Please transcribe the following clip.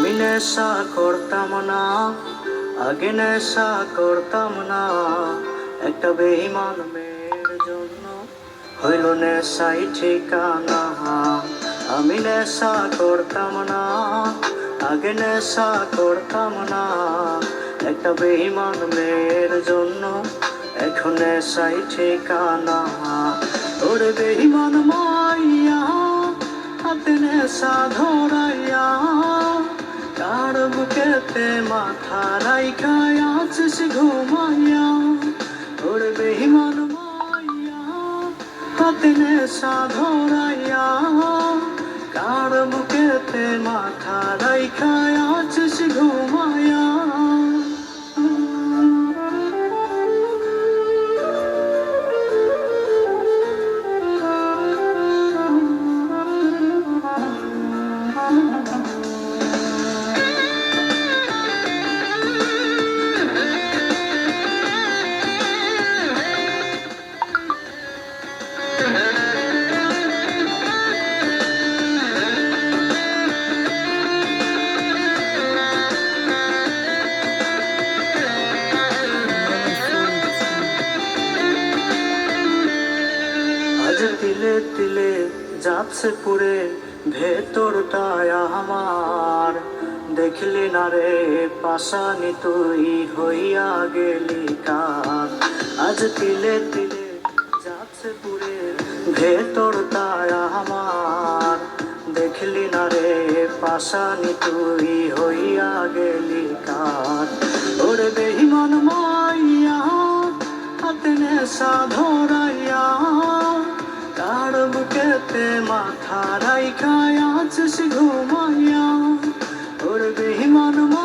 নেশা করতাম না, আগে নেশা করতাম না। একটা বেইমান মেয়ের জন্য হইল নেশাই ঠিকানা। আমি নেশা করতাম না, আগে নেশা করতাম না। একটা বেইমান মেয়ের জন্য এখন নেশাই ঠিকানা। ওরে বেইমান মাইয়া, হাতে নেশা কার বুকেতে মাথা রাইখায় আছিস ঘুমাইয়া ওরে বেইমান মাইয়া হাতে নেশা ধরাইয়া তিলে তিলে যাচ্ছে পুরে, ভেতরটায় আমার। দেখলি না রে পাশানি তুই হইয়া গেলি কার? আজ তিলে তিলে যাচ্ছে পুরে, ভেতরটায় আমার। দেখলি না রে পাশানি তুই হইয়া গেলি কার? ওরে বেহিমান মাইয়া, হাতে কার বুকেতে মাথা রাইখায় আছিস ঘুমাইয়া ওর বেহিমান মাইয়া